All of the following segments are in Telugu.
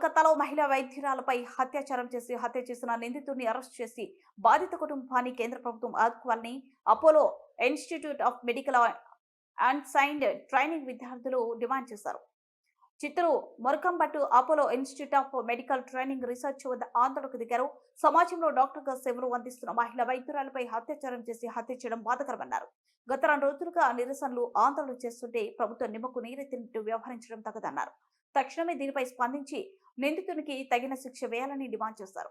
కోల్కతాలో మహిళా వైద్యురాలపై అత్యాచారం చేసి హత్య చేసిన నిందితుడిని అరెస్ట్ చేసి బాధిత కుటుంబాన్ని కేంద్ర ప్రభుత్వం ఆదుకోవాలని Apollo institute of medical and science training విద్యార్థులు డిమాండ్ చేశారు. Chittoor Murakambattu Apollo institute of medical training research వద్ద ఆందోళనకు దిగారు. సమాజంలో డాక్టర్గా సేవలు అందిస్తున్న మహిళా వైద్యురాలపై అత్యాచారం చేసి హత్య చేయడం బాధకరమన్నారు. గత రెండు రోజులుగా నిరసనలు ఆందోళన చేస్తుంటే ప్రభుత్వం నిమ్మకు నీరెత్తినట్టు వ్యవహరించడం తగదన్నారు తక్షణమే దీనిపై స్పందించి నిందితునికి తగిన శిక్ష వేయాలని డిమాండ్ చేశారు.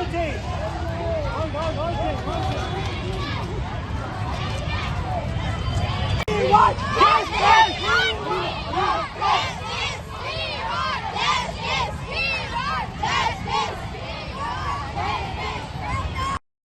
rotate. Come, come, rotate, rotate. What?